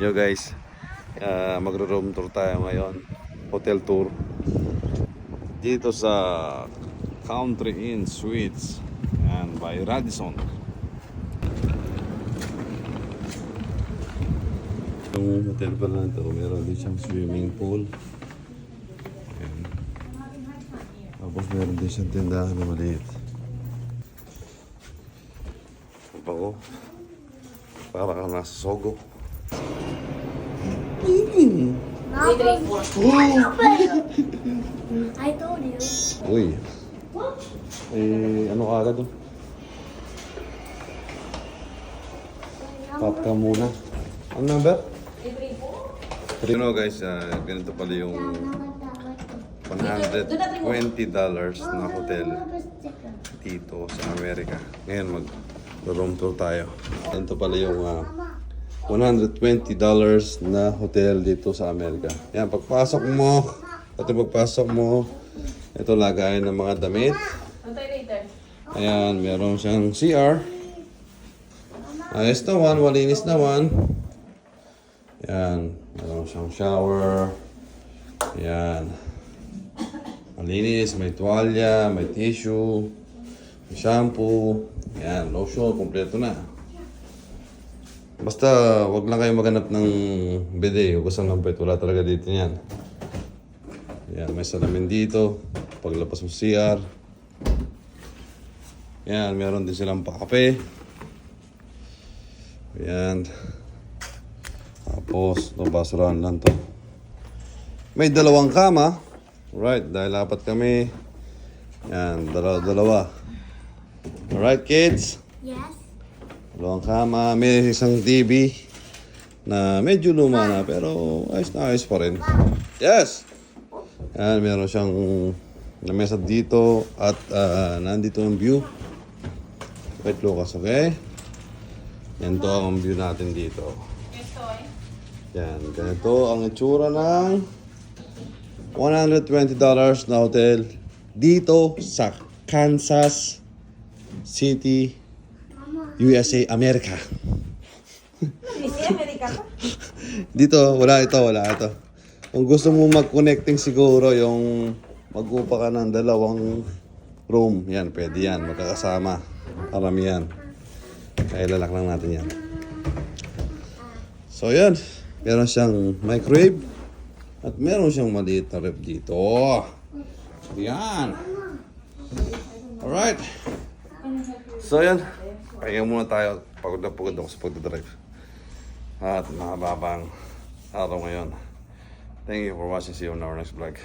Yo guys, uh, magro-room tour tayo ngayon. Hotel tour. Dito sa Country Inn Suites and by Radisson. Yung hotel pala na to, meron din siyang swimming pool. Ayan. Tapos meron din siyang tindahan na maliit. Ang Bango. Para kang nasa Sogo. I told you. Uy. Eh, ano ka agad? oh? Pop ka muna. Ang number? You know guys, ah, ganito pala yung $120 na hotel dito sa Amerika. Ngayon mag room tour tayo. Ganito pala yung ah, $120 na hotel dito sa Amerika. Yan, pagpasok mo, pati pagpasok mo, ito lagayan ng mga damit. Ayan, meron siyang CR. Ayos naman, malinis naman. Yan, meron siyang shower. Yan. Malinis, may tuwalya, may tissue, may shampoo. Yan, lotion, kompleto na. Basta, wag lang kayo maghanap ng bidet. Huwag ng pet. Wala talaga dito yan. Yan, may salamin dito. Paglabas mo CR. Yan, meron din silang pakape. Yan. Tapos, ito basurahan lang to. May dalawang kama. Right, dahil apat kami. Yan, dalawa-dalawa. Alright, kids. Yes. Dalawang kama. May isang TV na medyo luma na pero ayos na ayos pa rin. Yes! Yan, meron siyang na mesa dito at ah, nandito ang view. Wait, Lucas, okay? Yan to ang view natin dito. Yan, ganito ang itsura ng $120 na hotel dito sa Kansas City, USA, America. Dito, wala ito, wala ito. Kung gusto mo mag-connecting siguro yung mag-upa ka ng dalawang room, yan, pwede yan, magkakasama. Parami yan. Kaya lalak lang natin yan. So yan, meron siyang microwave at meron siyang maliit na rep dito. Yan. Alright. So yan, kaya muna tayo. Pagod na pagod ako sa pagdadrive. At mahababang araw ngayon. Thank you for watching. See you on our next vlog.